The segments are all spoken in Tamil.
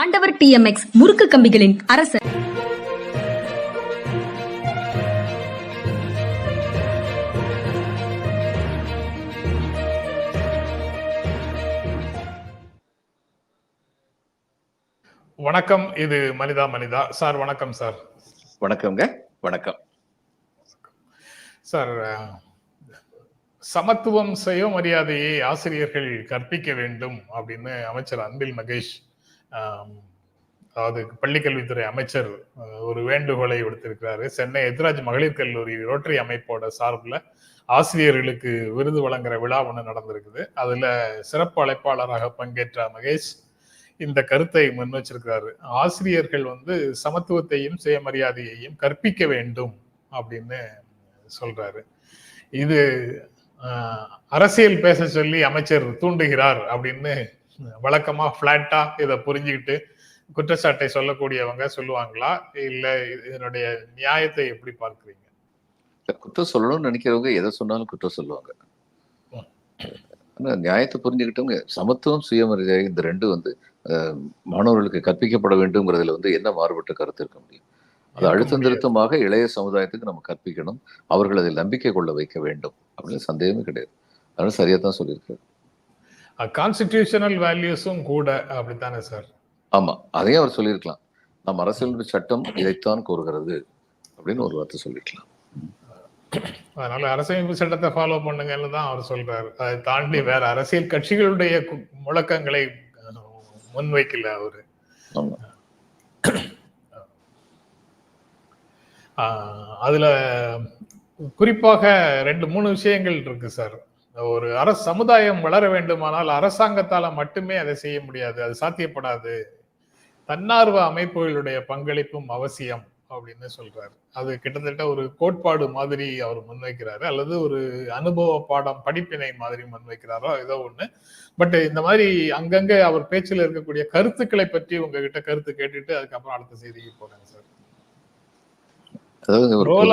ஆண்டவர் டிஎம்எக்ஸ் முறுக்கு கம்பிகளின் அரசர். வணக்கம் இது மனிதா மனிதா. சார் வணக்கம் சார். வணக்கம்ங்க வணக்கம். சார் சமத்துவம் சுயமரியாதையை ஆசிரியர்கள் கற்பிக்க வேண்டும் அப்படின்னு அமைச்சர் அன்பில் மகேஷ் அதாவது பள்ளிக்கல்வித்துறை அமைச்சர் ஒரு வேண்டுகோளை விடுத்திருக்கிறாரு. சென்னை எத்ராஜ் மகளிர் கல்லூரி ரோட்டரி அமைப்போட சார்பில் ஆசிரியர்களுக்கு விருது வழங்குற விழா ஒன்று நடந்திருக்குது. அதில் சிறப்பு அழைப்பாளராக பங்கேற்ற மகேஷ் இந்த கருத்தை முன் வச்சிருக்கிறாரு. ஆசிரியர்கள் வந்து சமத்துவத்தையும் சுயமரியாதையையும் கற்பிக்க வேண்டும் அப்படின்னு சொல்றாரு. இது அரசியல் பேச சொல்லி அமைச்சர் தூண்டுகிறார் அப்படின்னு வழக்கமா பிளாட்டா இதை புரிஞ்சுக்கிட்டு குற்றச்சாட்டை சொல்லக்கூடியவங்க சொல்லுவாங்களா? இல்ல இதனுடைய நியாயத்தை எப்படி பார்க்கிறீங்க? குற்றம் சொல்லணும்னு நினைக்கிறவங்க எதை சொன்னாலும் குற்றம் சொல்லுவாங்க. ஆனா நியாயத்தை புரிஞ்சுக்கிட்டவங்க சமத்துவம் சுயமரியாதை இந்த ரெண்டும் வந்து மாணவர்களுக்கு கற்பிக்கப்பட வேண்டும்ங்கிறதுல வந்து என்ன மாறுபட்ட கருத்து இருக்க முடியும்? அது அழுத்தம். திருத்தமாக இளைய சமுதாயத்துக்கு நம்ம கற்பிக்கணும். அவர்கள் அதில் நம்பிக்கை கொள்ள வைக்க வேண்டும். அப்படின்னு சந்தேகமே கிடையாது. அதனால சரியா தான் சொல்லியிருக்காரு. கான்ஸ்டிடியூஷனல் வேல்யூஸும் கூட அப்படித்தானே சார் ஆமா அதையும் அவர் சொல்லியிருக்கலாம். நம் அரசியல் சட்டம் இதைத்தான் கூறுகிறது அப்படின்னு ஒரு வார்த்தை சொல்லியிருக்கலாம். அதனால அரசியலமைப்பு சட்டத்தை ஃபாலோ பண்ணுங்கன்னு தான் அவர் சொல்றாரு. அதை தாண்டி வேற அரசியல் கட்சிகளுடைய முழக்கங்களை முன்வைக்கல அவரு. அதுல குறிப்பாக ரெண்டு மூணு விஷயங்கள் இருக்கு சார் ஒரு அரசு சமுதாயம் வளர வேண்டுமானால் அரசாங்கத்தால மட்டுமே அதை செய்ய முடியாது. அது சாத்தியப்படாது. தன்னார்வ அமைப்புகளுடைய பங்களிப்பும் அவசியம் அப்படின்னு சொல்றாரு. அது கிட்டத்தட்ட ஒரு கோட்பாடு மாதிரி அவர் முன்வைக்கிறாரு. அல்லது ஒரு அனுபவ பாடம் படிப்பினை மாதிரி முன்வைக்கிறாரோ ஏதோ ஒண்ணு. பட் இந்த மாதிரி அங்கங்க அவர் பேச்சில் இருக்கக்கூடிய கருத்துக்களை பற்றி உங்ககிட்ட கருத்து கேட்டுட்டு அதுக்கப்புறம் அடுத்த செய்திக்கு போறேன் சார்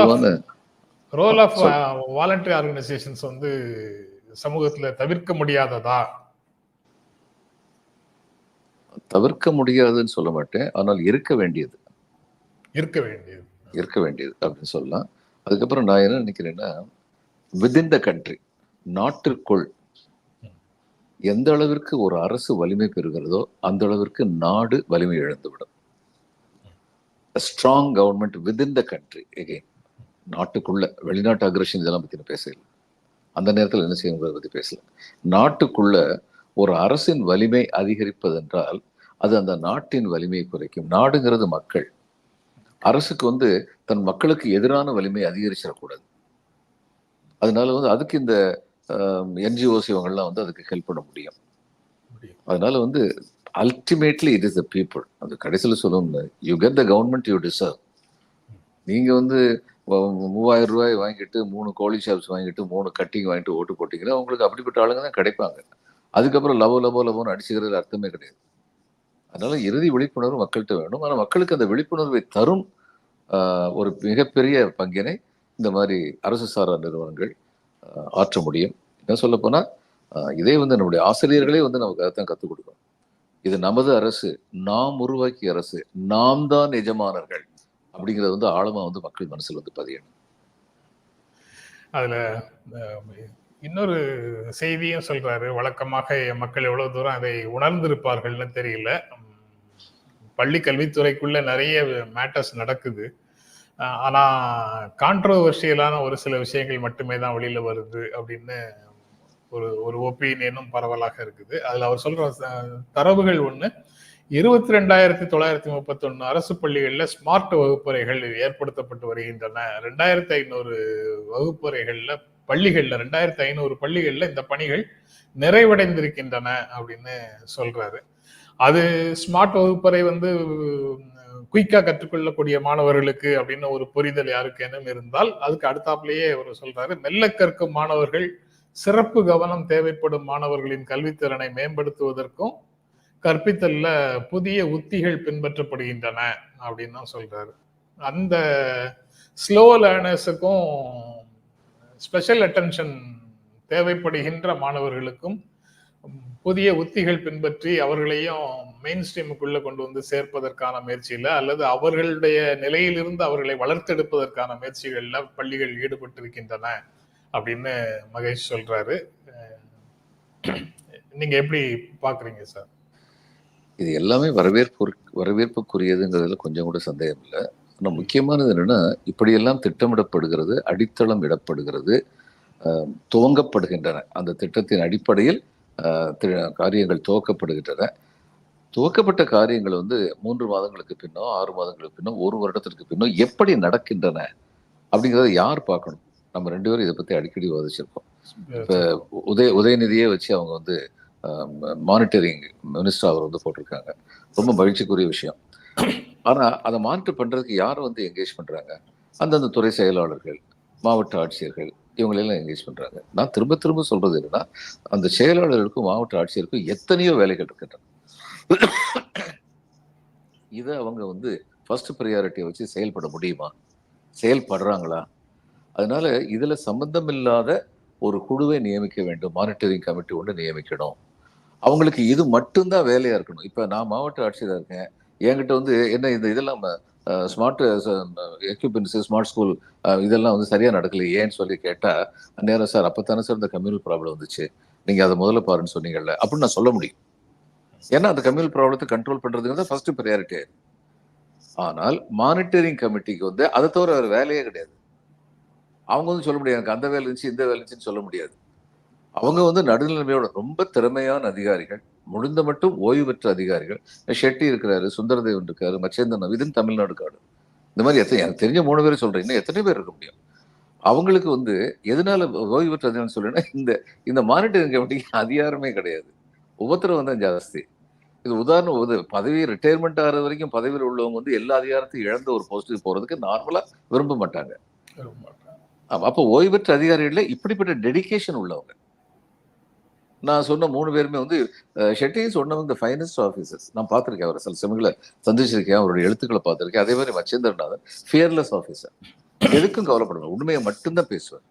of- பொதுவான ரோல் ஆஃப். வாலண்டரி ஆர்கனைசேஷன்ஸ் வந்து சமூகத்துல தவிர்க்க முடியாததா? தவிர்க்க முடியாதுன்னு சொல்ல மாட்டேன். ஆனால் இருக்க வேண்டியது. இருக்க வேண்டியது. இருக்க வேண்டியது அப்படின்னு சொல்லலாம். அதுக்கப்புறம் நான் என்ன நினைக்கிறேன்னா வித்தின் த கண்ட்ரி நாட்டிற்குள் எந்த அளவிற்கு ஒரு அரசு வலிமை பெறுகிறதோ அந்த அளவிற்கு நாடு வலிமை இழந்துவிடும். Strong government within the country again நாட்டுக்குள்ள வெளிநாட்டு அக்ரஷன் இதெல்லாம் பத்தி பேசல அந்த நேரத்தில் என்ன செய்யணுங்கிறத பத்தி பேசல. நாட்டுக்குள்ள ஒரு அரசின் வலிமை அதிகரிப்பதென்றால் அது அந்த நாட்டின் வலிமையை குறைக்கும். நாடுங்கிறது மக்கள். அரசுக்கு வந்து தன் மக்களுக்கு எதிரான வலிமை அதிகரிச்சிடக்கூடாது. அதனால வந்து அதுக்கு இந்த என்ஜிஓஸ் இவங்கெல்லாம் வந்து அதுக்கு ஹெல்ப் பண்ண முடியும். அதனால வந்து ultimately it is the people அது கடைசியில் சொல்லணும் you get the government you deserve நீங்க வந்து மூவாயிரம் ரூபாய் வாங்கிட்டு மூணு கோழி ஷாப்ஸ் வாங்கிட்டு மூணு கட்டிங் வாங்கிட்டு ஓட்டு போட்டிங்கன்னா உங்களுக்கு அப்படிப்பட்ட ஆளுங்க தான் கிடைப்பாங்க. அதுக்கப்புறம் லவோ லவோ லவோன்னு அடிச்சுக்கிறது அர்த்தமே கிடையாது. அதனால இறுதி விழிப்புணர்வு மக்கள்கிட்ட வேணும். ஆனால் மக்களுக்கு அந்த விழிப்புணர்வை தரும் ஆஹ், ஒரு மிகப்பெரிய பங்கினை இந்த மாதிரி அரசு சாரா நிறுவனங்கள் ஆஹ், ஆற்ற முடியும். என்ன சொல்ல போனா இதே வந்து நம்முடைய ஆசிரியர்களே வந்து நமக்கு அதைத்தான் கற்றுக் கொடுக்கணும். இது நமது அரசு நாம் உருவாக்கிய அரசு நாம் தான் எஜமானர்கள். அப்படிங்கிறது வந்து ஆழமா வந்து மக்கள் மனசில் வந்து பதியணும். அதுல இன்னொரு செய்தியும் சொல்றாரு. வழக்கமாக என் மக்கள் எவ்வளவு தூரம் அதை உணர்ந்திருப்பார்கள்னு தெரியல. பள்ளி கல்வித்துறைக்குள்ள நிறைய மேட்டர்ஸ் நடக்குது. ஆனா கான்ட்ரோவர்ஷியலான ஒரு சில விஷயங்கள் மட்டுமே தான் வெளியில வருது அப்படின்னு ஒரு ஒரு ஒப்பீனியனும் பரவலாக இருக்குது. அதுல அவர் சொல்ற தரவுகள் ஒண்ணு. இருபத்தி ரெண்டாயிரத்தி தொள்ளாயிரத்தி முப்பத்தி ஒன்று அரசு பள்ளிகளில் ஸ்மார்ட் வகுப்பறைகள் ஏற்படுத்தப்பட்டு வருகின்றன. ரெண்டாயிரத்தி ஐநூறு வகுப்பறைகளில் பள்ளிகளில் ரெண்டாயிரத்தி ஐநூறு பள்ளிகளில் இந்த பணிகள் நிறைவடைந்திருக்கின்றன அப்படின்னு சொல்றாரு. அது ஸ்மார்ட் வகுப்பறை வந்து குயிக்கா கற்றுக்கொள்ளக்கூடிய மாணவர்களுக்கு அப்படின்னு ஒரு புரிதல் யாருக்கேனும் இருந்தால் அதுக்கு அடுத்தாப்புலயே அவர் சொல்றாரு மெல்ல கற்கும் மாணவர்கள் சிறப்பு கவனம் தேவைப்படும் மாணவர்களின் கல்வித்திறனை மேம்படுத்துவதற்கும் கற்பித்தல்ல புதிய உத்திகள் பின்பற்றப்படுகின்றன அப்படின்னு தான் சொல்றாரு. அந்த ஸ்லோ லேர்னர்ஸுக்கும் ஸ்பெஷல் அட்டென்ஷன் தேவைப்படுகின்ற மாணவர்களுக்கும் புதிய உத்திகள் பின்பற்றி அவர்களையும் மெயின் ஸ்ட்ரீமுக்குள்ள கொண்டு வந்து சேர்ப்பதற்கான முயற்சியில அல்லது அவர்களுடைய நிலையிலிருந்து அவர்களை வளர்த்தெடுப்பதற்கான முயற்சிகள்ல பள்ளிகள் ஈடுபட்டிருக்கின்றன அப்படின்னு மகேஷ் சொல்றாரு. நீங்கள் நீங்க எப்படி பாக்குறீங்க சார்? இது எல்லாமே வரவேற்பு வரவேற்புக்குரியதுங்கிறதுல கொஞ்சம் கூட சந்தேகம் இல்லை ஆனால் முக்கியமானது என்னன்னா இப்படியெல்லாம் திட்டமிடப்படுகிறது அடித்தளம் இடப்படுகிறது துவங்கப்படுகின்றன. அந்த திட்டத்தின் அடிப்படையில் காரியங்கள் துவக்கப்படுகின்றன. துவக்கப்பட்ட காரியங்கள் வந்து மூன்று மாதங்களுக்கு பின்னோ ஆறு மாதங்களுக்கு பின்னோ ஒரு வருடத்திற்கு பின்னோ எப்படி நடக்கின்றன அப்படிங்கிறத யார் பார்க்கணும்? நம்ம ரெண்டு பேரும் இதை பத்தி அடிக்கடி விவாதிச்சிருக்கோம். இப்ப உதய உதயநிதியே வச்சு அவங்க வந்து மானிட்டரிங் மினிஸ்டர் அவர் வந்து போட்டிருக்காங்க. ரொம்ப மகிழ்ச்சிக்குரிய விஷயம். ஆனா அதை மானிட்டர் பண்றதுக்கு யார் வந்து என்கேஜ் பண்றாங்க? அந்தந்த துறை செயலாளர்கள் மாவட்ட ஆட்சியர்கள் இவங்களெல்லாம் என்கேஜ் பண்றாங்க. நான் திரும்ப திரும்ப சொல்றது என்னன்னா அந்த செயலாளர்களுக்கும் மாவட்ட ஆட்சியருக்கும் எத்தனையோ வேலைகள் இருக்கின்றன. இதை அவங்க வந்து ஃபர்ஸ்ட் ப்ரையாரிட்டியை வச்சு செயல்பட முடியுமா? செயல்படுறாங்களா? அதனால இதுல சம்பந்தம் இல்லாத ஒரு குழுவை நியமிக்க வேண்டும். மானிட்டரிங் கமிட்டி ஒன்று நியமிக்கணும். அவங்களுக்கு இது மட்டும்தான் வேலையா இருக்கணும். இப்ப நான் மாவட்ட ஆட்சியராக இருக்கேன். என்கிட்ட வந்து என்ன இந்த இதெல்லாம் ஸ்மார்ட் எக்யூப்மெண்ட்ஸ் ஸ்மார்ட் ஸ்கூல் இதெல்லாம் வந்து சரியா நடக்கல ஏன்னு சொல்லி கேட்டா நேரம் சார் அப்பத்தானே சார் இந்த கம்யூனல் ப்ராப்ளம் வந்துச்சு. நீங்க அதை முதல்ல பாருன்னு சொன்னீங்கல்ல அப்படின்னு நான் சொல்ல முடியும். ஏன்னா அந்த கம்யூனல் ப்ராப்ளத்தை கண்ட்ரோல் பண்றதுங்கிறது ஃபர்ஸ்ட் ப்ரையாரிட்டி ஆனால் மானிட்டரிங் கமிட்டிக்கு வந்து அதை தவிர வேலையே கிடையாது. அவங்க வந்து சொல்ல முடியாது எனக்கு அந்த வேலை இருந்துச்சு இந்த வேலை இருந்துச்சுன்னு சொல்ல முடியாது. அவங்க வந்து நடுநிலைமையோட ரொம்ப திறமையான அதிகாரிகள் முடிந்த மட்டும் ஓய்வு பெற்ற அதிகாரிகள். ஷெட்டி இருக்கிறாரு சுந்தரதேவன் இருக்காரு மச்சேந்திரன் இதுன்னு தமிழ்நாடு காடு. இந்த மாதிரி எத்தனை எனக்கு தெரிஞ்ச மூணு பேர் சொல்றேன். இன்னும் எத்தனை பேர் இருக்க முடியும்? அவங்களுக்கு வந்து எதனால ஓய்வு பெற்ற அதிகாரம் சொல்றேன்னா இந்த இந்த மானிட்டரிங் கமிட்டிக்கு அதிகாரமே கிடையாது. உபத்திரவம் தான் ஜாஸ்தி. இது உதாரணம் ஒரு பதவி ரிட்டையர்மெண்ட் ஆகிற வரைக்கும் பதவியில் உள்ளவங்க வந்து எல்லா அதிகாரத்தையும் இழந்த ஒரு போஸ்ட்டுக்கு போறதுக்கு நார்மலா விரும்ப மாட்டாங்க. ஆமா, அப்போ ஓய்வு பெற்ற அதிகாரிகள்ல இப்படிப்பட்ட டெடிகேஷன் உள்ளவங்க. நான் சொன்ன மூணு பேருமே வந்து அஹ், ஷெட்டி சொன்னவங்க இந்த ஃபைனஸ்ட் ஆஃபீஸர்ஸ் நான் பார்த்திருக்கேன் அவர். சில சமயங்களை சந்திச்சிருக்கேன் அவருடைய எழுத்துக்களை பார்த்திருக்கேன். அதே மாதிரி மச்சேந்திரநாதன் ஃபியர்லெஸ் ஆஃபீஸர் எதுக்கும் கவலைப்படுங்க உண்மையை மட்டும்தான் பேசுவார்.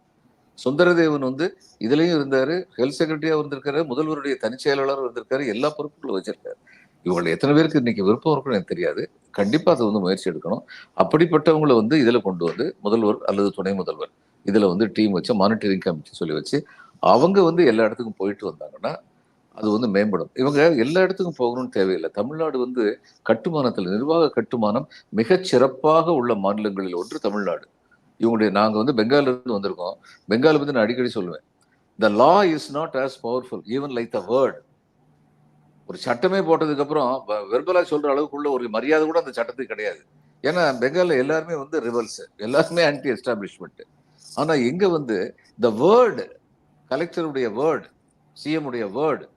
சுந்தரதேவன் வந்து இதுலயும் இருந்தாரு ஹெல்த் செக்ரட்டரியா இருந்திருக்காரு முதல்வருடைய தனிச் செயலாளர் இருந்திருக்காரு எல்லா பொறுப்புகளும் வச்சிருக்காரு. இவங்க எத்தனை பேருக்கு இன்னைக்கு விருப்பம் இருக்குன்னு எனக்கு தெரியாது. கண்டிப்பா அதை வந்து முயற்சி எடுக்கணும். அப்படிப்பட்டவங்களை வந்து இதுல கொண்டு வந்து முதல்வர் அல்லது துணை முதல்வர் இதுல வந்து டீம் வச்சு மானிட்டரிங் கமிட்டி சொல்லி வச்சு அவங்க வந்து எல்லா இடத்துக்கும் போயிட்டு வந்தாங்கன்னா அது வந்து மேம்படும். இவங்க எல்லா இடத்துக்கும் போகணும்னு தேவையில்லை. தமிழ்நாடு வந்து கட்டுமானத்தில் நிர்வாக கட்டுமானம் மிகச் சிறப்பாக உள்ள மாநிலங்களில் ஒன்று தமிழ்நாடு. இவங்களுடைய நாங்கள் வந்து பெங்காலிருந்து வந்திருக்கோம். பெங்கால் பற்றி நான் அடிக்கடி சொல்லுவேன். The law is not as powerful even like the word ஒரு சட்டமே போட்டதுக்கப்புறம் வெர்பலாக சொல்கிற அளவுக்குள்ள ஒரு மரியாதை கூட அந்த சட்டத்துக்கு கிடையாது. ஏன்னா பெங்காலில் எல்லாருமே வந்து ரிவல்ஸு எல்லாருமே ஆன்டி எஸ்டாப்ளிஷ்மெண்ட்டு ஆனால் இங்கே வந்து த வேர்டு கலெக்டருடைய வேர்டு சிஎம் உடைய word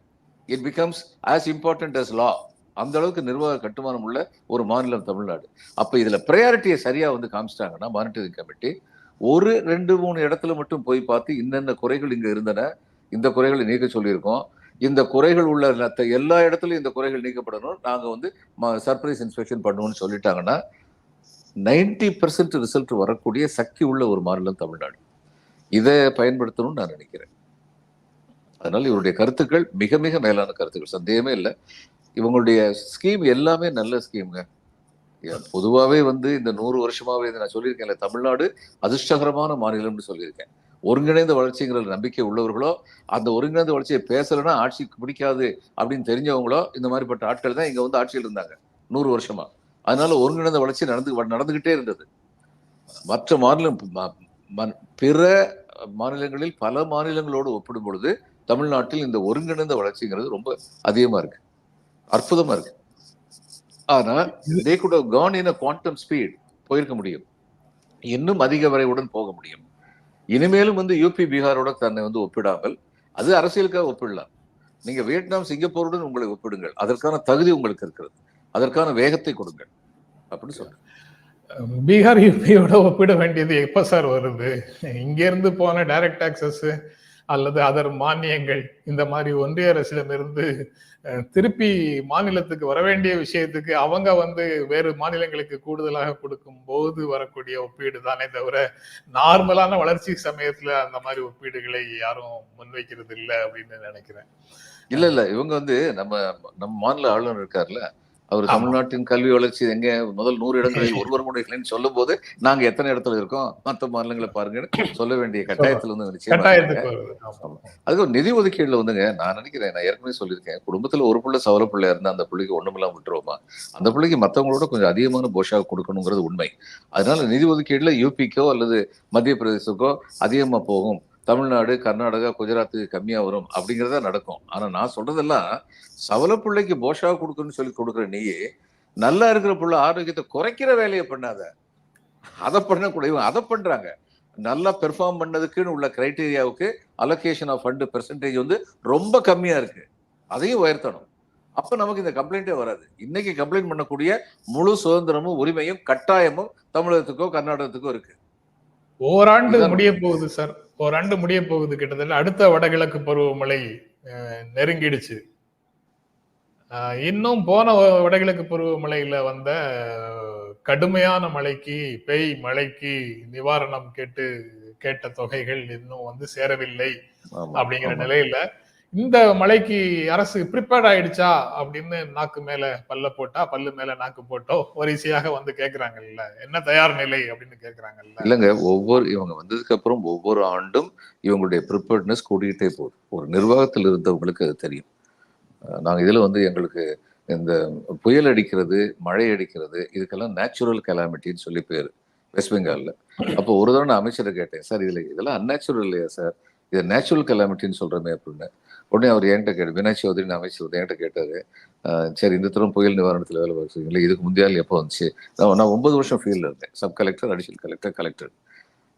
it becomes as important as law அந்த அளவுக்கு நிர்வாக கட்டுமானம் உள்ள ஒரு மாநிலம் தமிழ்நாடு. அப்போ இதில் ப்ரையாரிட்டியை சரியாக வந்து காமிச்சிட்டாங்கன்னா மானிட்டரிங் கமிட்டி ஒரு ரெண்டு மூணு இடத்துல மட்டும் போய் பார்த்து இன்னென்ன குறைகள் இங்கே இருந்தன இந்த குறைகளை நீக்க சொல்லியிருக்கோம். இந்த குறைகள் உள்ள எல்லா- இடத்துலையும் இந்த குறைகள் நீக்கப்படணும். நாங்கள் வந்து சர்ப்ரைஸ் இன்ஸ்பெக்ஷன் பண்ணுவோம்னு சொல்லிட்டாங்கன்னா நைன்டி பெர்சன்ட் ரிசல்ட் வரக்கூடிய சக்தி உள்ள ஒரு மாநிலம் தமிழ்நாடு. இதை பயன்படுத்தணும்னு நான் நினைக்கிறேன். அதனால இவருடைய கருத்துக்கள் மிக மிக மேலான கருத்துக்கள். சந்தேகமே இல்லை. இவங்களுடைய ஸ்கீம் எல்லாமே நல்ல ஸ்கீம்ங்க பொதுவாகவே வந்து இந்த நூறு வருஷமாகவே இதை நான் சொல்லியிருக்கேன் தமிழ்நாடு அதிர்ஷ்டகரமான மாநிலம்னு சொல்லியிருக்கேன். ஒருங்கிணைந்த வளர்ச்சிங்கிற நம்பிக்கை உள்ளவர்களோ அந்த ஒருங்கிணைந்த வளர்ச்சியை பேசலைன்னா ஆட்சிக்கு பிடிக்காது அப்படின்னு தெரிஞ்சவங்களோ இந்த மாதிரிப்பட்ட ஆட்கள் தான் இங்கே வந்து ஆட்சியில் இருந்தாங்க நூறு வருஷமா. அதனால ஒருங்கிணைந்த வளர்ச்சி நடந்து நடந்துகிட்டே இருந்தது. மற்ற மாநிலம் ம- ம- பிற மாநிலங்களில் பல மாநிலங்களோடு ஒப்பிடும் பொழுது தமிழ்நாட்டில் இந்த ஒருங்கிணைந்த வளர்ச்சிங்கிறது ரொம்ப அதிகமா இருக்கு. அற்புதமா இருக்கு. ஆனா they could gone in quantum speed போயிருக்க முடியும். இன்னும் அதிக வரைவுடன் போக முடியும். இனிமேலும் வந்து யூபி பீகாரோட தன்னை வந்து ஒப்பிடாமல் அது அரசியலுக்காக ஒப்பிடலாம். நீங்க வியட்நாம் சிங்கப்பூருடன் உங்களை ஒப்பிடுங்கள். அதற்கான தகுதி உங்களுக்கு இருக்கிறது. அதற்கான வேகத்தை கொடுங்கள். அப்படின்னு சொல்றேன் பீகார் யூபியோட ஒப்பிட வேண்டியது எப்ப சார் வருது? இங்க இருந்து போன டைரக்ட் டாக்ஸஸ் அல்லது அதர் மானியங்கள் இந்த மாதிரி ஒன்றிய அரசிடமிருந்து திருப்பி மாநிலத்துக்கு வர வேண்டிய விஷயத்துக்கு அவங்க வந்து வேறு மாநிலங்களுக்கு கூடுதலாக கொடுக்கும் போது வரக்கூடிய ஒப்பீடு தானே தவிர நார்மலான வளர்ச்சி சமயத்துல அந்த மாதிரி ஒப்பீடுகளை யாரும் முன்வைக்கிறது இல்லை அப்படின்னு நினைக்கிறேன். இல்ல இல்ல. இவங்க வந்து நம்ம நம்ம மாநில ஆளுநர் இருக்காருல்ல அவர். தமிழ்நாட்டின் கல்வி வளர்ச்சி எங்க? முதல் நூறு இடங்களில் ஒருவர் கூட இல்லைன்னு சொல்லும் போது நாங்க எத்தனை இடத்துல இருக்கோம்? மத்த மாநிலங்களை பாருங்கன்னு சொல்ல வேண்டிய கட்டாயத்துல வந்து நிச்சயமா. அதுக்கு நிதி ஒதுக்கீடுல வந்துங்க நான் நினைக்கிறேன் நான் ஏற்கனவே சொல்லியிருக்கேன் குடும்பத்துல ஒரு பிள்ளை சவல பிள்ளை இருந்தா அந்த பிள்ளைக்கு ஒண்ணுமில்லாம விட்டுருவோமா? அந்த பிள்ளைக்கு மத்தவங்களோட கொஞ்சம் அதிகமான போஷா கொடுக்கணுங்கிறது உண்மை. அதனால நிதி ஒதுக்கீடுல யூபிக்கோ அல்லது மத்திய பிரதேசக்கோ அதிகமா போகும். தமிழ்நாடு கர்நாடகா குஜராத்துக்கு கம்மியா வரும் அப்படிங்கறதா நடக்கும். ஆனா நான் சொல்றதெல்லாம் சவல பிள்ளைக்கு போஷா கொடுக்கணும்னு சொல்லி கொடுக்குற நீயே நல்லா இருக்கிற புள்ள ஆரோக்கியத்தை குறைக்கிற வேலையை பண்ணாத. அதை பண்ணக்கூட இவங்க அதை பண்றாங்க. நல்லா பெர்ஃபார்ம் பண்ணதுக்குன்னு உள்ள கிரைட்டீரியாவுக்கு அலோகேஷன் ஆஃப் ஃபண்ட் பெர்சன்டேஜ் வந்து ரொம்ப கம்மியா இருக்கு. அதையும் உயர்த்தணும். அப்ப நமக்கு இந்த கம்ப்ளைண்டே வராது. இன்னைக்கு கம்ப்ளைண்ட் பண்ணக்கூடிய முழு சுதந்திரமும் உரிமையும் கட்டாயமும் தமிழகத்துக்கோ கர்நாடகத்துக்கோ இருக்கு. ஓராண்டு முடிய போகுது சார். ஓராண்டு முடிய போகுது கிட்டத்தட்ட அடுத்த வடகிழக்கு பருவமழை அஹ், நெருங்கிடுச்சு இன்னும் போன வடகிழக்கு பருவமழையில வந்த கடுமையான மழைக்கு பேய் மழைக்கு நிவாரணம் கேட்டு கேட்ட தொகைகள் இன்னும் வந்து சேரவில்லை அப்படிங்கிற. நிலையில இந்த மலைக்கு அரசு ப்ரிப்பேர்ட் ஆயிடுச்சா அப்படின்னு நாக்கு மேல பல்ல போட்டா பல்லு மேல நாக்கு போட்டோ வரிசையாக வந்து கேக்குறாங்கல்ல. என்ன தயார் நிலை அப்படின்னு கேக்குறாங்கல்ல. இல்லைங்க ஒவ்வொரு இவங்க வந்ததுக்கு அப்புறம் ஒவ்வொரு ஆண்டும் இவங்களுடைய ப்ரிப்பேர்ட்னஸ் கூடிக்கிட்டே போகுது. ஒரு நிர்வாகத்தில் இருந்தவங்களுக்கு அது தெரியும். நாங்கள் நாங்க இதுல வந்து எங்களுக்கு இந்த புயல் அடிக்கிறது மழை அடிக்கிறது இதுக்கெல்லாம் நேச்சுரல் கெலாமிட்டின்னு சொல்லி பேரு. வெஸ்ட் பெங்கால்ல அப்போ ஒரு தடவை நான் அமைச்சரை கேட்டேன் சார் இதுல இதெல்லாம் அந்நேச்சுரல் இல்லையா சார்? இதை நேச்சுரல் கெலாமிட்டின்னு சொல்கிறோமே அப்படின்னு. உடனே அவர் என்கிட்ட கேட்டு வினாய் சௌதரி அமைச்சர் வந்து என்கிட்ட கேட்டார் சரி இந்த தரம் புயல் நிவாரணத்தில் வேலை பார்க்குறீங்களா இதுக்கு முந்தையால் எப்போ வந்துச்சு? நான் நான் ஒன்பது வருஷம் ஃபீல்டில் இருந்தேன். Sub collector additional collector collector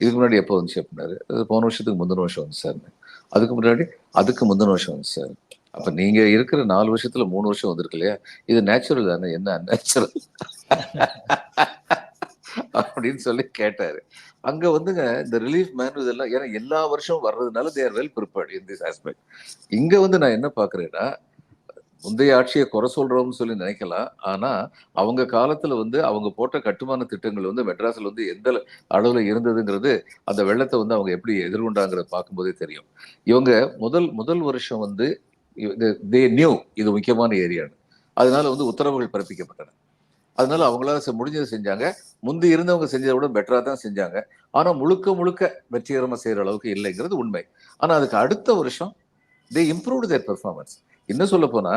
இதுக்கு முன்னாடி எப்போ வந்துச்சு அப்படின்னாரு அது போன வருஷத்துக்கு முந்தின வருஷம் வந்து சார் அதுக்கு முன்னாடி அதுக்கு முந்தின வருஷம் வந்து சார். அப்போ நீங்கள் இருக்கிற நாலு வருஷத்தில் மூணு வருஷம் வந்திருக்கு இல்லையா? இது நேச்சுரல் தானே? என்ன அந்நேச்சுரல் அப்படின்னு சொல்லி கேட்டாரு. அங்க வந்துங்க இந்த ரிலீஃப் மேனு இதெல்லாம் ஏன்னா எல்லா வருஷம் வர்றதுனால they're well prepared in this aspect இங்க வந்து நான் என்ன பாக்குறேன்னா முந்தைய ஆட்சியை குறை சொல்றோம்னு சொல்லி நினைக்கலாம். ஆனா அவங்க காலத்துல வந்து அவங்க போட்ட கட்டுமான திட்டங்கள் வந்து மெட்ராஸ்ல வந்து எந்த அளவுல இருந்ததுங்கிறது அந்த வெள்ளத்தை வந்து அவங்க எப்படி எதிர்கொண்டாங்கிறத பார்க்கும்போதே தெரியும். இவங்க முதல் முதல் வருஷம் வந்து தே நியூ இது முக்கியமான ஏரியான்னு அதனால வந்து உத்தரவுகள் பிறப்பிக்கப்பட்டன. அதனால அவங்களால செ- முடிஞ்சதை செஞ்சாங்க. முந்தி இருந்தவங்க செஞ்சதை விட பெட்டரா தான் செஞ்சாங்க. ஆனா முழுக்க முழுக்க வெற்றிகரமா செய்யற அளவுக்கு இல்லைங்கிறது உண்மை. ஆனா அதுக்கு அடுத்த வருஷம் தே இம்ப்ரூவ்டு தேர் பெர்ஃபார்மன்ஸ் இன்னும் சொல்ல போனா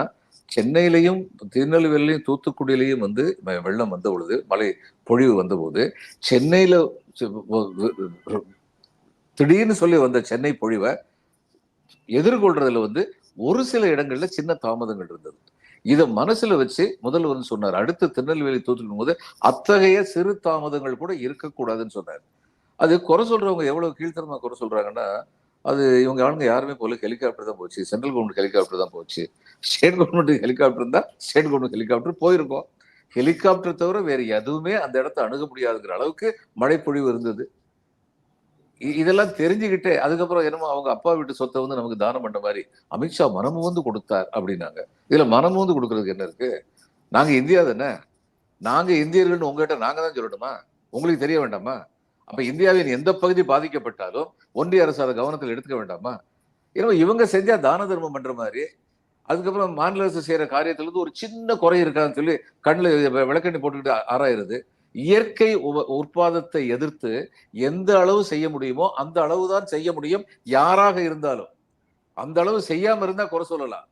சென்னையிலையும் திருநெல்வேலியிலையும் தூத்துக்குடியிலையும் வந்து வெள்ளம் வந்த பொழுது மழை பொழிவு வந்த போது சென்னையில திடீர்னு சொல்லி வந்த சென்னை பொழிவை எதிர்கொள்றதுல வந்து ஒரு சில இடங்கள்ல சின்ன தாமதங்கள் இருந்தது. இதை மனசுல வச்சு முதல்வர் சொன்னார். அடுத்து திருநெல்வேலி தூத்துக்குடி போது அத்தகைய சிறு தாமதங்கள் கூட இருக்கக்கூடாதுன்னு சொன்னார். அது குறை சொல்றவங்க எவ்வளவு கீழ்த்தரமா குறை சொல்றாங்கன்னா அது இவங்க ஆளுங்க யாருமே போல ஹெலிகாப்டர் தான் போச்சு. சென்ட்ரல் கவர்மெண்ட் ஹெலிகாப்டர் தான் போச்சு. ஸ்டேட் கவர்மெண்ட் ஹெலிகாப்டர் இருந்தா ஸ்டேட் கவர்மெண்ட் ஹெலிகாப்டர் போயிருக்கோம். ஹெலிகாப்டர் தவிர வேற எதுவுமே அந்த இடத்த அணுக முடியாதுங்கிற அளவுக்கு மழைப்பொழிவு இருந்தது. இதெல்லாம் தெரிஞ்சுக்கிட்டே அதுக்கப்புறம் என்னமோ அவங்க அப்பா வீட்டு சொத்தை வந்து நமக்கு தானம் பண்ண மாதிரி அமித்ஷா மனமும் வந்து கொடுத்தார் அப்படின்னாங்க. இதுல மனமும் வந்து கொடுக்கறதுக்கு என்ன இருக்கு? நாங்க இந்தியா தானே நாங்க இந்தியர்கள்னு உங்ககிட்ட நாங்க தான் சொல்லணுமா உங்களுக்கு தெரிய வேண்டாமா? அப்ப இந்தியாவின் எந்த பகுதி பாதிக்கப்பட்டாலும் ஒன்றிய அரசு அதை கவனத்தில் எடுத்துக்க வேண்டாமா? ஏன்னா இவங்க செஞ்சா தான தர்மம் பண்ற மாதிரி அதுக்கப்புறம் மாநில அரசு செய்யற காரியத்துல இருந்து ஒரு சின்ன குறை இருக்கான்னு சொல்லி கண்ணில் விளக்கண்ணி போட்டுக்கிட்டு ஆராயிருது இயற்கை உப- உற்பாதத்தை எதிர்த்து எந்த அளவு செய்ய முடியுமோ அந்த அளவு தான் செய்ய முடியும். யாராக இருந்தாலும். அந்த அளவு செய்யாம இருந்தா குறை சொல்லலாம்.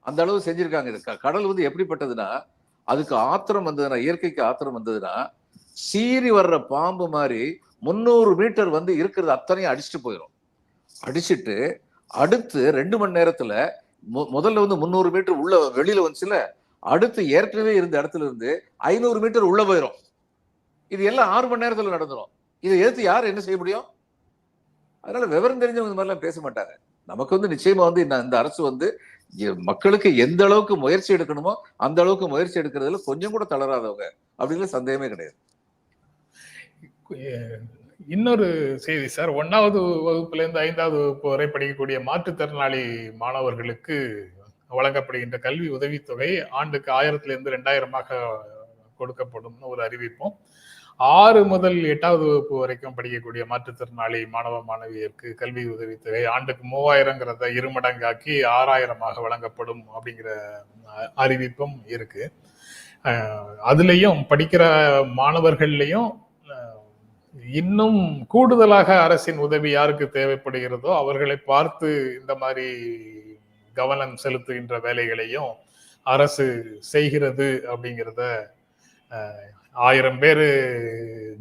அந்த அளவு செஞ்சிருக்காங்க. இது க- கடல் வந்து எப்படிப்பட்டதுன்னா அதுக்கு ஆத்திரம் வந்ததுன்னா இயற்கைக்கு ஆத்திரம் வந்ததுன்னா சீறி வர்ற பாம்பு மாதிரி முந்நூறு மீட்டர் வந்து இருக்கிறது அத்தனையும் அடிச்சுட்டு போயிடும் அடிச்சுட்டு அடுத்து ரெண்டு மணி நேரத்துல மு- முதல்ல வந்து முந்நூறு மீட்டர் உள்ள வெளியில வந்துச்சுல அடுத்து ஏற்கனவே இருந்த இடத்துல இருந்து ஐநூறு மீட்டர் உள்ள போயிடும் இது எல்லாம் ஆறு மணி நேரத்தில் நடந்துடும் இதை எதிர்த்து யார் என்ன செய்ய முடியும்? அதனால விவரம் தெரிஞ்சவங்க இந்த மாதிரிலாம் பேச மாட்டாங்க. நமக்கு வந்து நிச்சயமா வந்து இந்த- இந்த அரசு வந்து எ- மக்களுக்கு எந்த அளவுக்கு முயற்சி எடுக்கணுமோ அந்த அளவுக்கு முயற்சி எடுக்கிறதுல கொஞ்சம் கூட தளராதவங்க அப்படிங்கிற சந்தேகமே கிடையாது. இன்னொரு செய்தி சார். ஒன்னாவது வகுப்புல இருந்து ஐந்தாவது வகுப்பு வரை படிக்கக்கூடிய மாற்றுத்திறனாளி மாணவர்களுக்கு வழங்கப்படுகின்ற கல்வி உதவித்தொகை ஆண்டுக்கு ஆயிரத்துல இருந்து ரெண்டாயிரமாக கொடுக்கப்படும்னு ஒரு அறிவிப்பும். ஆறு முதல் எட்டாவது வகுப்பு வரைக்கும் படிக்கக்கூடிய மாற்றுத்திறனாளி மாணவ மாணவியருக்கு கல்வி உதவித்தொகை ஆண்டுக்கு மூவாயிரங்கிறத இருமடங்காக்கி ஆறாயிரமாக வழங்கப்படும் அப்படிங்கிற அறிவிப்பும் இருக்கு. அதுலேயும் படிக்கிற மாணவர்கள்லையும் இன்னும் கூடுதலாக அரசின் உதவி யாருக்கு தேவைப்படுகிறதோ அவர்களை பார்த்து இந்த மாதிரி கவனம் செலுத்துகின்ற வேலைகளையும் அரசு செய்கிறது அப்படிங்கிறத ஆயிரம் பேர்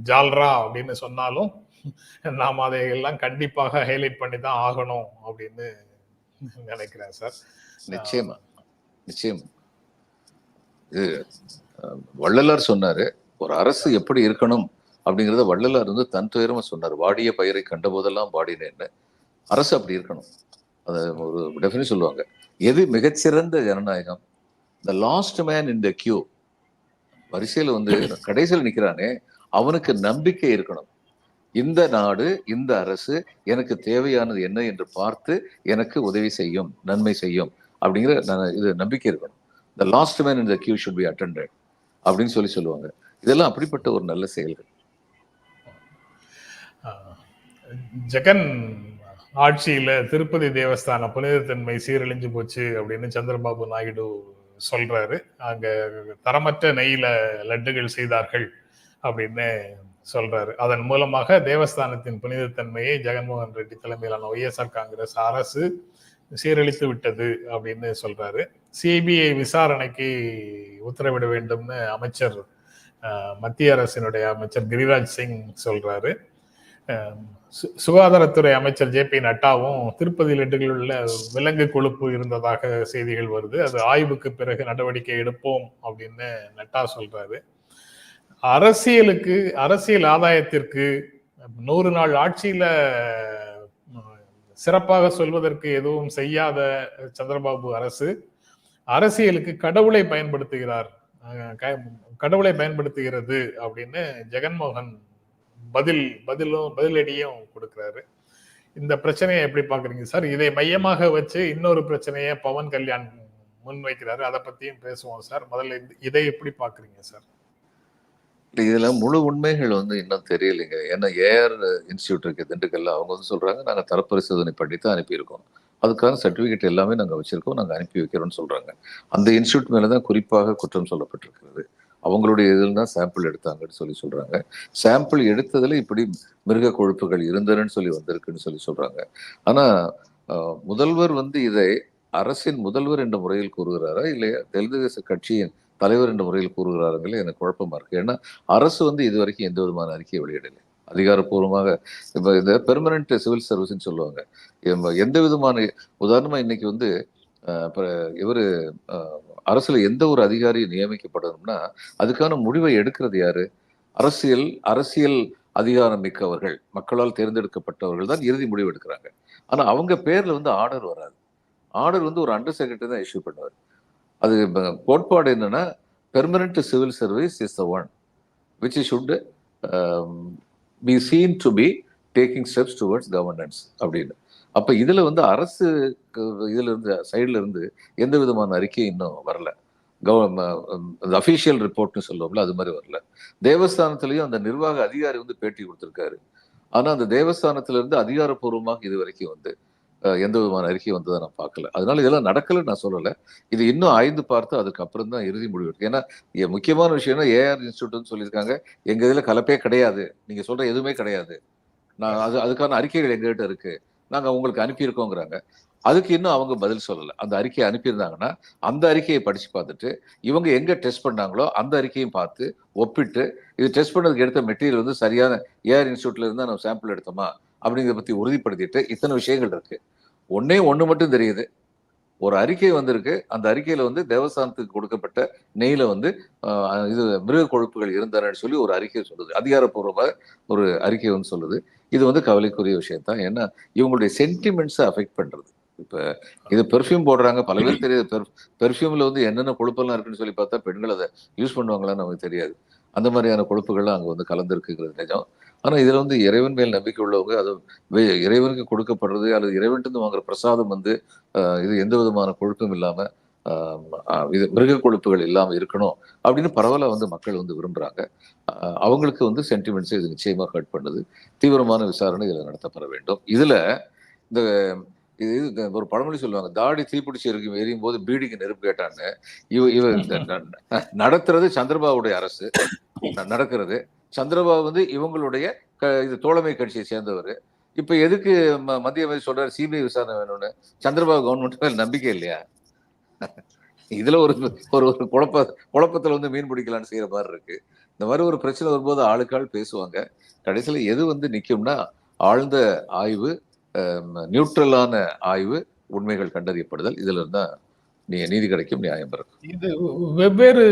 ஜால்ரா அப்படின்னு சொன்னாலும் நாம் அதை எல்லாம் கண்டிப்பாக ஹைலைட் பண்ணி தான் ஆகணும் அப்படின்னு நினைக்கிறேன் சார். நிச்சயமா. நிச்சயம். இது வள்ளலார் சொன்னாரு ஒரு அரசு எப்படி இருக்கணும் அப்படிங்கிறத வள்ளலார் வந்து தன் துயரமா சொன்னார். வாடிய பயிரை கண்ட போதெல்லாம் வாடினேன்னு. அரசு அப்படி இருக்கணும். அது ஒரு டெஃபினி சொல்லுவாங்க. எது மிகச்சிறந்த ஜனநாயகம்? The last man in the queue வரிசையில வந்து கடைசியில் நிக்கிறானே அவனுக்கு நம்பிக்கை இருக்கணும். இந்த நாடு இந்த அரசு எனக்கு தேவையானது என்ன என்று பார்த்து எனக்கு உதவி செய்யும் நன்மை செய்யும் அப்படிங்கிற இது நம்பிக்கை இருக்கணும். The last man in the queue should be attended அப்படின்னு சொல்லி சொல்லுவாங்க. இதெல்லாம் அப்படிப்பட்ட ஒரு நல்ல செயல்கள். ஜெகன் ஆட்சியில திருப்பதி தேவஸ்தான புனிதத்தன்மை சீரழிஞ்சு போச்சு அப்படின்னு சந்திரபாபு நாயுடு சொல்றாரு. அங்க தரமற்ற நெய்யில லட்டுகள் செய்தார்கள் அப்படின்னு சொல்றாரு. அதன் மூலமாக தேவஸ்தானத்தின் புனிதத்தன்மையை ஜெகன்மோகன் ரெட்டி தலைமையிலான ஒய்எஸ்ஆர் காங்கிரஸ் அரசு சீரழித்து விட்டது அப்படின்னு சொல்றாரு. சிபிஐ விசாரணைக்கு உத்தரவிட வேண்டும்னு அமைச்சர் மத்திய அரசினுடைய அமைச்சர் கிரிராஜ் சிங் சொல்றாரு. சுகாதாரத்துறை அமைச்சர் ஜே பி நட்டாவும் திருப்பதி லட்டுகளில் உள்ள விலங்கு கொழுப்பு இருந்ததாக செய்திகள் வருது. அது ஆய்வுக்கு பிறகு நடவடிக்கை எடுப்போம் அப்படின்னு நட்டா சொல்றாரு. அரசியலுக்கு அரசியல் ஆதாயத்திற்கு நூறு நாள் ஆட்சியில சிறப்பாக சொல்வதற்கு எதுவும் செய்யாத சந்திரபாபு அரசு அரசியலுக்கு கடவுளை பயன்படுத்துகிறார். க- கடவுளை பயன்படுத்துகிறது அப்படின்னு ஜெகன்மோகன் பதில் பதிலும் பதிலடியும் கொடுக்குறாரு. இந்த பிரச்சனையை எப்படி பாக்குறீங்க சார் இதை மையமாக வச்சு இன்னொரு பிரச்சனையை பவன் கல்யாண் முன்வைக்கிறாரு அதை பத்தியும் பேசுவோம் சார். முதல்ல இதை எப்படி பாக்குறீங்க சார்? இதில் இதுல முழு உண்மைகள் வந்து இன்னும் தெரியலைங்க. ஏன்னா ஏஆர் இன்ஸ்டியூட் இருக்கு திண்டுக்கல்ல. அவங்க வந்து சொல்றாங்க நாங்க தரப்பரிசோதனை பண்ணி தான் அனுப்பியிருக்கோம். அதுக்கான சர்டிஃபிகேட் எல்லாமே நாங்கள் வச்சிருக்கோம் நாங்கள் அனுப்பி வைக்கிறோம்னு சொல்றாங்க. அந்த இன்ஸ்டியூட் மேலே தான் குறிப்பாக குற்றம் சொல்லப்பட்டிருக்கிறது. அவங்களுடைய இதில் தான் சாம்பிள் எடுத்தாங்கன்னு சொல்லி சொல்றாங்க. சாம்பிள் எடுத்ததில் இப்படி மிருக கொழுப்புகள் இருந்ததுன்னு சொல்லி வந்திருக்குன்னு சொல்லி சொல்கிறாங்க ஆனால் முதல்வர் வந்து இதை அரசின் முதல்வர் என்ற முறையில் கூறுகிறாரா? இல்லையா? தெலுங்கு தேச கட்சியின் தலைவர் என்ற முறையில் கூறுகிறாருங்களே எனக்கு குழப்பமா இருக்குது ஏன்னா அரசு வந்து இது வரைக்கும் எந்த விதமான அறிக்கையை வெளியிடலை. அதிகாரப்பூர்வமாக இப்போ இந்த பெர்மனன்ட் சிவில் சர்வீஸ்ன்னு சொல்லுவாங்க. எம்- எந்த விதமான உதாரணமாக இன்னைக்கு வந்து இவர் அரசுல எந்த ஒரு அதிகாரி நியமிக்கப்படணும்னா அதுக்கான முடிவை எடுக்கிறது யாரு? அரசியல் அரசியல் அதிகாரம் மிக்கவர்கள் மக்களால் தேர்ந்தெடுக்கப்பட்டவர்கள் தான் இறுதி முடிவு எடுக்கிறாங்க. ஆனா அவங்க பேர்ல வந்து ஆர்டர் வராது. ஆர்டர் வந்து ஒரு அண்டர் செக்ரட்டரி தான் இஷ்யூ பண்ணுவார். அது கோட்பாடு என்னன்னா permanent civil service is the one which should be seen to be taking steps towards governance அப்படின்னு. அப்போ இதில் வந்து அரசு இதில் இருந்து சைடில் இருந்து எந்த விதமான அறிக்கையும் இன்னும் வரல. அஃபீஷியல் ரிப்போர்ட்னு சொல்லுவோம்ல அது மாதிரி வரல. தேவஸ்தானத்துலேயும் அந்த நிர்வாக அதிகாரி வந்து பேட்டி கொடுத்துருக்காரு. ஆனால் அந்த தேவஸ்தானத்துலேருந்து அதிகாரப்பூர்வமாக இது வரைக்கும் வந்து எந்த விதமான அறிக்கை வந்ததை நான் பார்க்கல. அதனால இதெல்லாம் நடக்கலைன்னு நான் சொல்லலை. இது இன்னும் ஆய்ந்து பார்த்து அதுக்கப்புறம் தான் இறுதி முடிவு எடுக்கும். ஏன்னா முக்கியமான விஷயம்னா ஏஆர் இன்ஸ்டியூட்னு சொல்லியிருக்காங்க. எங்கள் இதில் கலப்பே கிடையாது. நீங்கள் சொல்கிற எதுவுமே கிடையாது. நான் அது அதுக்கான அறிக்கைகள் எங்ககிட்ட இருக்குது நாங்கள் உங்களுக்கு அனுப்பியிருக்கோங்கிறாங்க. அதுக்கு இன்னும் அவங்க பதில் சொல்லலை. அந்த அறிக்கையை அனுப்பியிருந்தாங்கன்னா அந்த அறிக்கையை படித்து பார்த்துட்டு இவங்க எங்கே டெஸ்ட் பண்ணாங்களோ அந்த அறிக்கையும் பார்த்து ஒப்பிட்டு இது டெஸ்ட் பண்ணதுக்கு எடுத்த மெட்டீரியல் வந்து சரியான ஏஆர் இன்ஸ்டியூட்டில் இருந்தால் நம்ம சாம்பிள் எடுத்தோமா அப்படிங்கிறத பற்றி உறுதிப்படுத்திட்டு இத்தனை விஷயங்கள் இருக்குது ஒன்றே ஒன்று மட்டும் தெரியுது. ஒரு அறிக்கை வந்திருக்கு. அந்த அறிக்கையில வந்து தேவஸ்தானத்துக்கு கொடுக்கப்பட்ட நெய்ல வந்து இது மிருக கொழுப்புகள் இருந்தாரன்னு சொல்லி ஒரு அறிக்கை சொல்லுது. அதிகாரப்பூர்வமாக ஒரு அறிக்கை வந்து சொல்லுது. இது வந்து கவலைக்குரிய விஷயம் தான். ஏன்னா இவங்களுடைய சென்டிமெண்ட்ஸை அஃபெக்ட் பண்றது. இப்போ இது பெர்ஃப்யூம் போடுறாங்க. பல பேர் தெரியாது. பெர்ஃப்யூமில் வந்து என்னென்ன கொழுப்பெல்லாம் இருக்குன்னு சொல்லி பார்த்தா பெண்கள் அதை யூஸ் பண்ணுவாங்களான்னு நமக்கு தெரியாது. அந்த மாதிரியான கொழுப்புகள்லாம் அங்கே வந்து கலந்துருக்குங்கிறது நிஜம். ஆனா இதுல வந்து இறைவன் மேல் நம்பிக்கை உள்ளவங்க அது வே- இறைவனுக்கு கொடுக்கப்படுறது அல்லது இறைவன்ட்டு வாங்குற பிரசாதம் வந்து ஆஹ், இது எந்த விதமான கொழுப்பும் இல்லாம ஆஹ் இது மிருக கொழுப்புகள் இல்லாம இருக்கணும் அப்படின்னு பரவலா வந்து மக்கள் வந்து விரும்புறாங்க அவங்களுக்கு வந்து சென்டிமெண்ட்ஸ் இது நிச்சயமாக ஹர்ட் பண்ணுது தீவிரமான விசாரணை இதுல நடத்தப்பட வேண்டும் இதுல இந்த இது இது ஒரு பழமொழி சொல்லுவாங்க தாடி தீப்பிடிச்சு இருக்கும் எரியும் போது பீடிக்கு நெருப்பு கேட்டான்னு இவ இவ நடத்துறது சந்திரபாபுடைய அரசு நடக்கிறது சந்திரபாபு வந்து இவங்களுடைய க- இது தோழமை கட்சியை சேர்ந்தவர். இப்போ எதுக்கு ம- மத்திய அமைச்சர் சொல்றாரு சிபிஐ விசாரணை வேணும்னு? சந்திரபாபு கவர்மெண்ட் மேல நம்பிக்கை இல்லையா? இதுல ஒரு ஒரு ஒரு குழப்ப குழப்பத்துல வந்து மீன் பிடிக்கலாம்னு செய்யற மாதிரி இருக்கு. இந்த மாதிரி ஒரு பிரச்சனை வரும்போது ஆளுக்காள் பேசுவாங்க. கடைசியில் எது வந்து நிற்கும்னா ஆழ்ந்த ஆய்வு நியூட்ரலான ஆய்வு உண்மைகள் கண்டறியப்படுதல். இதுல இருந்தா நீ நீதி கிடைக்கும் நியாயம் இருக்கும் இது வெவ்வேறு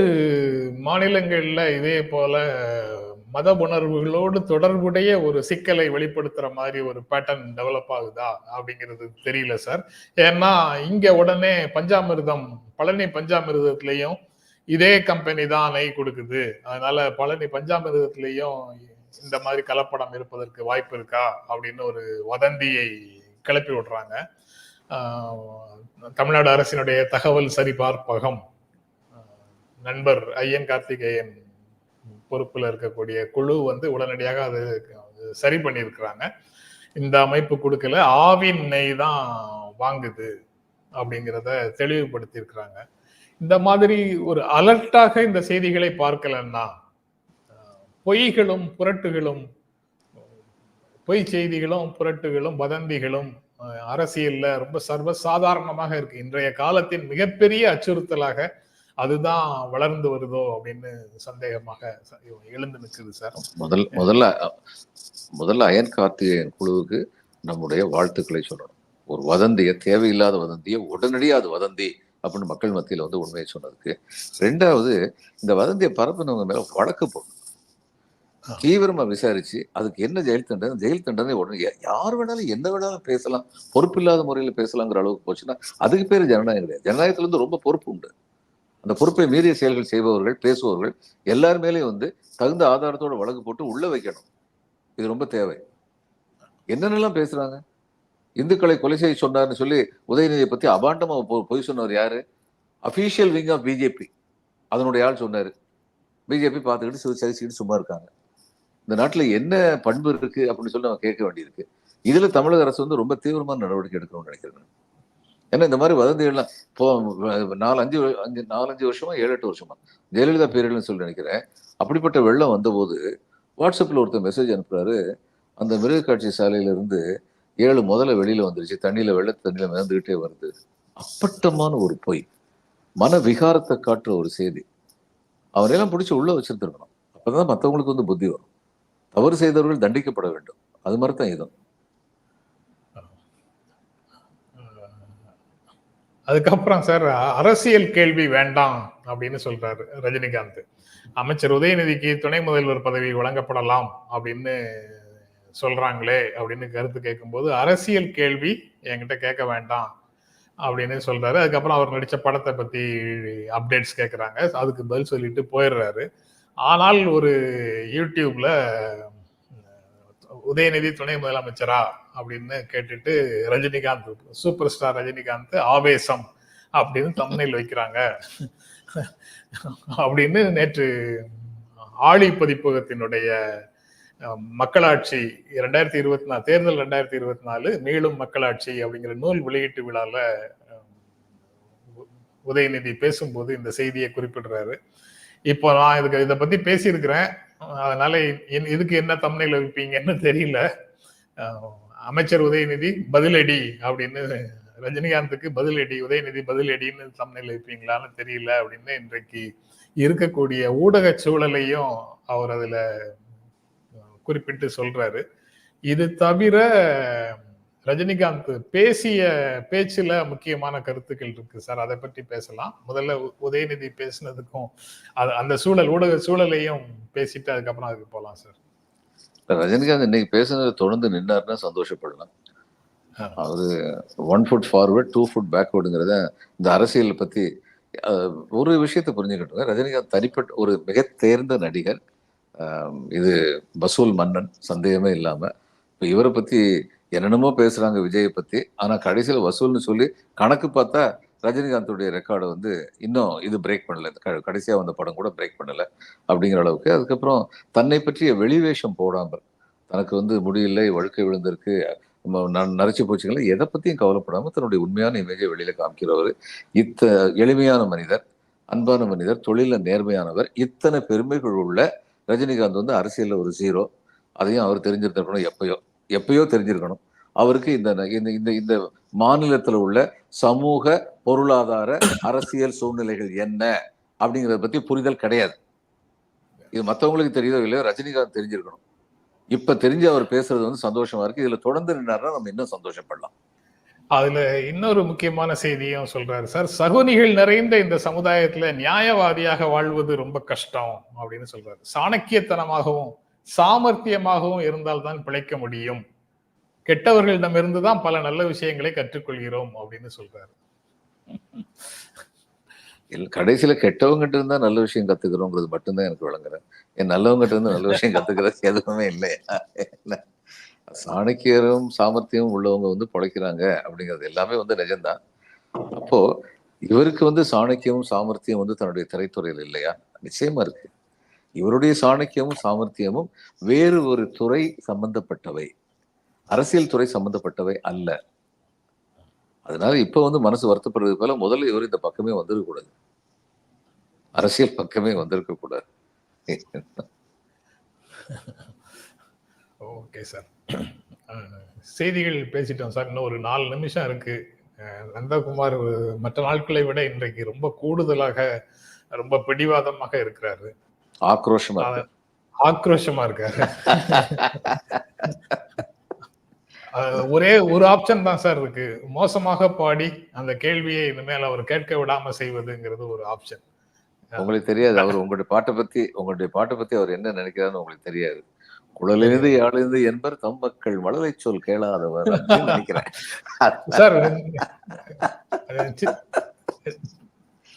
மாநிலங்கள்ல இதே போல மத உணர்வுகளோடு தொடர்புடைய ஒரு சிக்கலை வெளிப்படுத்துற மாதிரி ஒரு பேட்டர்ன் டெவலப் ஆகுதா அப்படிங்கிறது தெரியல சார் ஏன்னா இங்க உடனே பஞ்சாமிர்தம் பழனி பஞ்சாமிர்தத்திலையும் இதே கம்பெனி தான் நெய் கொடுக்குது. அதனால பழனி பஞ்சாமிர்தத்திலையும் இந்த மாதிரி கலப்படம் இருப்பதற்கு வாய்ப்பு இருக்கா அப்படின்னு ஒரு வதந்தியை கிளப்பி விடுறாங்க. தமிழ்நாடு அரசினுடைய தகவல் சரிபார்ப்பகம் நண்பர் ஐயன் கார்த்திகேயன் பொறுப்பில் இருக்கக்கூடிய குழு வந்து உடனடியாக அது சரி பண்ணியிருக்கிறாங்க. இந்த அமைப்பு கொடுக்கல. ஆவின் நெய் தான் வாங்குது அப்படிங்கிறத தெளிவுபடுத்தியிருக்கிறாங்க. இந்த மாதிரி ஒரு அலர்ட்டாக இந்த செய்திகளை பார்க்கலன்னா பொய்களும் புரட்டுகளும் பொய் செய்திகளும் புரட்டுகளும் வதந்திகளும் அரசியலில் அரசியல்ல ரொம்ப சர்வ சாதாரணமாக இருக்கு. இன்றைய காலத்தின் மிகப்பெரிய அச்சுறுத்தலாக அதுதான் வளர்ந்து வருதோ அப்படின்னு சந்தேகமாக எழுந்து நிற்குது சார். முதல் முதல்ல முதல்ல அயன் கார்த்திகேயன் குழுவுக்கு நம்முடைய வாழ்த்துக்களை சொல்லணும். ஒரு வதந்திய தேவையில்லாத வதந்திய உடனடியாக அது வதந்தி அப்படின்னு மக்கள் மத்தியில வந்து உண்மையை சொன்னதுக்கு. ரெண்டாவது இந்த வதந்தியை பரப்புனவங்க மேல வழக்கு போடணும். தீவிரமா விசாரிச்சு அதுக்கு என்ன ஜெயில் தண்டனை ஜெயில் தண்டனை உடனே யார் வேணாலும் என்ன வேணாலும் பேசலாம். பொறுப்பில்லாத முறையில பேசலாங்கிற அளவுக்கு போச்சுன்னா அதுக்கு பேர் ஜனநாயகம் கிடையாது. ஜனநாயகத்துல இருந்து ரொம்ப பொறுப்பு உண்டு. அந்த பொறுப்பை மீறிய செயல்கள் செய்பவர்கள் பேசுபவர்கள் எல்லார் மேலேயும் வந்து தகுந்த ஆதாரத்தோட வழக்கு போட்டு உள்ள வைக்கணும். இது ரொம்ப தேவை. என்னென்னலாம் பேசுறாங்க? இந்துக்களை கொலை செய்ய சொன்னார்னு சொல்லி உதயநிதியை பத்தி அபாண்டமா பொய் சொன்னவர் யாரு? அஃபீஷியல் விங் ஆஃப் பிஜேபி அதனுடைய ஆள் சொன்னார். பிஜேபி பார்த்துக்கிட்டு சிறு சகிச்சுக்கிட்டு சும்மா இருக்காங்க. இந்த நாட்டில் என்ன பண்பு இருக்கு? அப்படின்னு சொல்லி நம்ம கேட்க வேண்டியிருக்கு. இதுல தமிழக அரசு வந்து ரொம்ப தீவிரமான நடவடிக்கை எடுக்கணும்னு நினைக்கிறேன் ஏன்னா இந்த மாதிரி வதந்திகள்லாம் இப்போ நாலு அஞ்சு அஞ்சு நாலஞ்சு வருஷமா ஏழு எட்டு வருஷமா. ஜெயலலிதா பீரியட்னு சொல்லி நினைக்கிறேன். அப்படிப்பட்ட வெள்ளம் வந்தபோது வாட்ஸ்அப்பில் ஒருத்தர் மெசேஜ் அனுப்புறாரு. அந்த மிருகக்காட்சி சாலையிலிருந்து ஏழு முதல்ல வெளியில் வந்துருச்சு. தண்ணியில் வெள்ள தண்ணியில் மிதந்துக்கிட்டே வருது. அப்பட்டமான ஒரு பொய். மன விகாரத்தை காட்டுற ஒரு செய்தி. அவரையெல்லாம் பிடிச்சி உள்ள வச்சிருந்துருக்கணும். அப்பதான் மற்றவங்களுக்கு வந்து புத்தி வரும். தவறு செய்தவர்கள் தண்டிக்கப்பட வேண்டும். அது மாதிரி தான் இதுவும் அதுக்கப்புறம் சார் அரசியல் கேள்வி வேண்டாம் அப்படின்னு சொல்றாரு ரஜினிகாந்த். அமைச்சர் உதயநிதிக்கு துணை முதல்வர் பதவி வழங்கப்படலாம் அப்படின்னு சொல்றாங்களே அப்படின்னு கருத்து கேட்கும்போது அரசியல் கேள்வி என்கிட்ட கேட்க வேண்டாம் அப்படின்னு சொல்றாரு. அதுக்கப்புறம் அவர் நடித்த படத்தை பத்தி அப்டேட்ஸ் கேட்குறாங்க அதுக்கு பதில் சொல்லிட்டு போயிடுறாரு. ஆனால் ஒரு யூடியூப்ல உதயநிதி துணை முதலமைச்சரா அப்படின்னு கேட்டுட்டு ரஜினிகாந்த் சூப்பர் ஸ்டார் ரஜினிகாந்த் ஆவேசம் அப்படின்னு தமிழில் வைக்கிறாங்க. அப்படின்னு நேற்று ஆழி பதிப்பகத்தினுடைய மக்களாட்சி இரண்டாயிரத்தி இருபத்தி நாலு தேர்தல் ரெண்டாயிரத்தி இருபத்தி நாலு மீளும் மக்களாட்சி அப்படிங்கிற நூல் வெளியீட்டு விழால உதயநிதி பேசும்போது இந்த செய்தியை குறிப்பிடுறாரு. இப்போ நான் இதுக்கு இதை பத்தி பேசியிருக்கிறேன். அதனால என் இதுக்கு என்ன தமிழில் வைப்பீங்கன்னு தெரியல. அமைச்சர் உதயநிதி பதிலடி அப்படின்னு ரஜினிகாந்துக்கு பதிலடி உதயநிதி பதிலடின்னு தமிழில் வைப்பீங்களான்னு தெரியல அப்படின்னு இன்றைக்கு இருக்கக்கூடிய ஊடக சூழலையும் அவர் அதில் குறிப்பிட்டு சொல்றாரு. இது தவிர ரஜினிகாந்த் பேசிய பேச்சுல முக்கியமான கருத்துக்கள் இருக்கு சார். அதை பற்றி பேசலாம். முதல்ல உதயநிதி பேசினதுக்கும் அது அந்த சூழல் ஊடக சூழலையும் பேசிட்டு அதுக்கப்புறம் அதுக்கு போலாம் சார். ரஜினிகாந்த் இன்னைக்கு பேசுனதை தொடர்ந்து நின்னாருன்னா சந்தோஷப்படலாம். அது one foot forward two foot பேக்வர்டுங்கிறத இந்த அரசியல் பத்தி அஹ், ஒரு விஷயத்தை புரிஞ்சுக்கிட்டோங்க ரஜினிகாந்த் தனிப்பட்ட ஒரு மிக தேர்ந்த நடிகர். இது வசூல் மன்னன் சந்தேகமே இல்லாம. இப்ப இவரை பத்தி என்னென்னமோ பேசுகிறாங்க விஜயை பற்றி ஆனால் கடைசியில் வசூல்னு சொல்லி கணக்கு பார்த்தா ரஜினிகாந்துடைய ரெக்கார்டை வந்து இன்னும் இது பிரேக் பண்ணலை. இந்த க- வந்த படம் கூட பிரேக் பண்ணலை அப்படிங்கிற அளவுக்கு. அதுக்கப்புறம் தன்னை பற்றிய வெளிவேஷம் போடாமல் தனக்கு வந்து முடியலை வழுக்கை விழுந்திருக்கு நரைச்சி போச்சுங்களா எதை பற்றியும் கவலைப்படாமல் தன்னுடைய உண்மையான இமேஜை வெளியில் காமிக்கிறவர். இத்த எளிமையான மனிதர் அன்பான மனிதர் தொழிலில் நேர்மையானவர் இத்தனை பெருமைகள் உள்ள ரஜினிகாந்த் வந்து அரசியலில் ஒரு ஜீரோ அதையும் அவர் தெரிஞ்சிருந்திருக்கணும் எப்பயோ. எப்பயோ தெரிஞ்சிருக்கணும். அவருக்கு இந்த இந்த இந்த இந்த மாநிலத்துல உள்ள சமூக பொருளாதார அரசியல் சூழ்நிலைகள் என்ன அப்படிங்கறத பத்தி புரிதல் கிடையாது. இது மத்தவங்களுக்கு தெரியுதோ இல்லையோ ரஜினிகாந்த் தெரிஞ்சிருக்கணும். இப்ப தெரிஞ்சு அவர் பேசுறது வந்து சந்தோஷமா இருக்கு. இதுல தொடர்ந்து நின்னாருன்னா நம்ம இன்னும் சந்தோஷப்படலாம். அதுல இன்னொரு முக்கியமான செய்தியும் சொல்றாரு. சார் சகுனிகள் நிறைந்த இந்த சமுதாயத்துல நியாயவாதியாக வாழ்வது ரொம்ப கஷ்டம் அப்படின்னு சொல்றாரு. சாணக்கியத்தனமாகவும் சாமர்த்தியமாகவும் இருந்தால்தான் பிழைக்க முடியும். கெட்டவர்களிடமிருந்து தான் பல நல்ல விஷயங்களை கற்றுக்கொள்கிறோம் அப்படின்னு சொல்றாரு. இல்ல கடைசியில கெட்டவங்ககிட்ட இருந்தா நல்ல விஷயம் கத்துக்கிறோங்கிறது மட்டும்தான் எனக்கு விளங்குறேன். என் நல்லவங்க இருந்து நல்ல விஷயம் கத்துக்கிறது எதுவுமே இல்லையா? சாணக்கியரும் சாமர்த்தியமும் உள்ளவங்க வந்து பிழைக்கிறாங்க அப்படிங்கிறது எல்லாமே வந்து நிஜம்தான். அப்போ இவருக்கு வந்து சாணக்கியமும் சாமர்த்தியம் வந்து தன்னுடைய திரைத்துறையில் இல்லையா? நிச்சயமா இருக்கு. இவருடைய சாணக்கியமும் சாமர்த்தியமும் வேறு ஒரு துறை சம்பந்தப்பட்டவை. அரசியல் துறை சம்பந்தப்பட்டவை அல்ல. அதனால இப்ப வந்து மனசு வருத்தப்படுறது போல முதல்ல இவர் இந்த பக்கமே வந்திருக்க கூடாது அரசியல் பக்கமே வந்திருக்க கூடாது ஓகே சார். செய்திகள் பேசிட்டோம் சார். இன்னும் ஒரு நாலு நிமிஷம் இருக்கு. நந்தகுமார் மற்ற நாட்களை விட இன்றைக்கு ரொம்ப கூடுதலாக ரொம்ப பிடிவாதமாக இருக்கிறாரு. ஆக்ரோஷமா ஆக்ரோஷமா இருக்காரு. ஒரே ஒரு ஆப்ஷன் தான் சார் இருக்கு. மோசமாக பாடி அந்த கேள்வியை இனிமேல் அவர் கேட்க விடாம செய்வதுங்கிறது ஒரு ஆப்ஷன் உங்களுக்கு தெரியாது. அவர் உங்களுடைய பாட்டை பத்தி உங்களுடைய பாட்டை பத்தி அவர் என்ன நினைக்கிறாருன்னு உங்களுக்கு தெரியாது. குழலிருந்து யாழிருந்து என்பர் தம் மக்கள் மழலை சொல் கேளாதவர் நினைக்கிறேன். சார்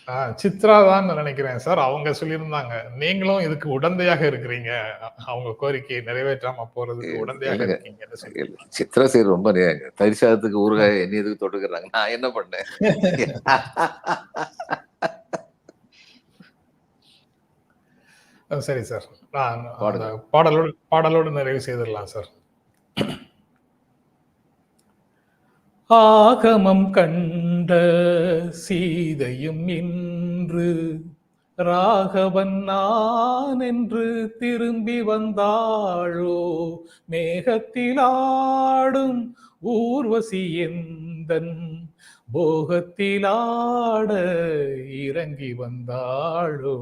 சித்ரா தான் நினைக்கிறேன் சார். அவங்க சொல்லியிருந்தாங்க நீங்களும் இதுக்கு உடந்தையாக இருக்கிறீங்க. அவங்க கோரிக்கையை நிறைவேற்றாம போறதுக்கு உடந்தையாக சொல்லி. சித்ரா சீர் ரொம்ப நே- தயிர் சாதத்துக்கு ஊறுகாய் என்ன எதுக்கு தொட்டுக்கிறாங்க? நான் என்ன பண்ணேன்? சரி சார். நான் பாடலோடு பாடலோடு நிறைவு செய்திடலாம் சார். ஆகமம் கண்ட சீதையும் இன்று ராகவன் நான் என்று திரும்பி வந்தாளோ? மேகத்திலாடும் ஊர்வசி எந்தன் போகத்திலாட இறங்கி வந்தாளோ?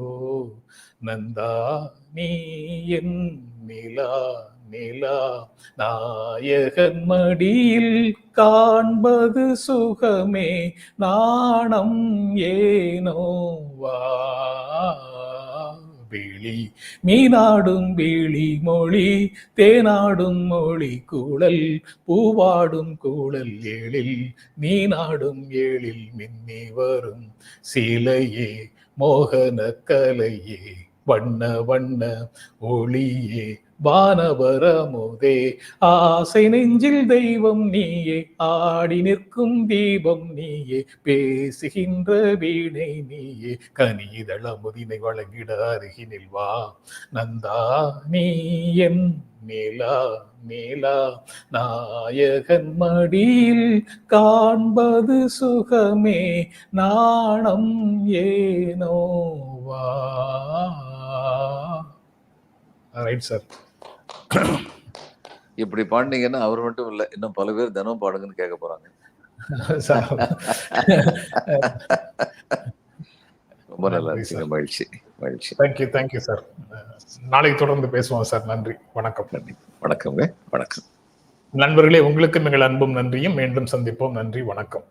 நந்தா நீ என் நிலா நிலா நாயகன் மடியில் காண்பது சுகமே நாணம் ஏனோ வா. விழி மீனாடும் விழி மொழி தேனாடும் மொழி குழல் பூவாடும் குழல் ஏழில் நீனாடும் ஏழில் மின்னி வரும். சிலையே மோகன கலையே வண்ண வண்ண ஒளியே வானவரமுதே. ஆசை நெஞ்சில் தெய்வம் நீயே ஆடி நிற்கும் தீபம் நீயே பேசுகின்ற வீணை நீயே. கனிதள முதினை வழங்கிட அருகினில் வா நந்தா நீ என் நிலா நிலா நாயகன் மடியில் காண்பது சுகமே நாணம் ஏனோவா? ரைட் சார் இப்படி பாடினீங்கன்னா அவர் மட்டும் இல்ல இன்னும் பல பேர் தினம் பாடுங்கன்னு கேட்க போறாங்க. ரொம்ப நல்லா இருக்கு மகிழ்ச்சி மகிழ்ச்சி. தேங்க்யூ தேங்க்யூ சார் நாளைக்கு தொடர்ந்து பேசுவோம் சார் நன்றி வணக்கம். நன்றி. வணக்கங்க வணக்கம். நண்பர்களே உங்களுக்கு எங்கள் அன்பும் நன்றியும். மீண்டும் சந்திப்போம். நன்றி வணக்கம்.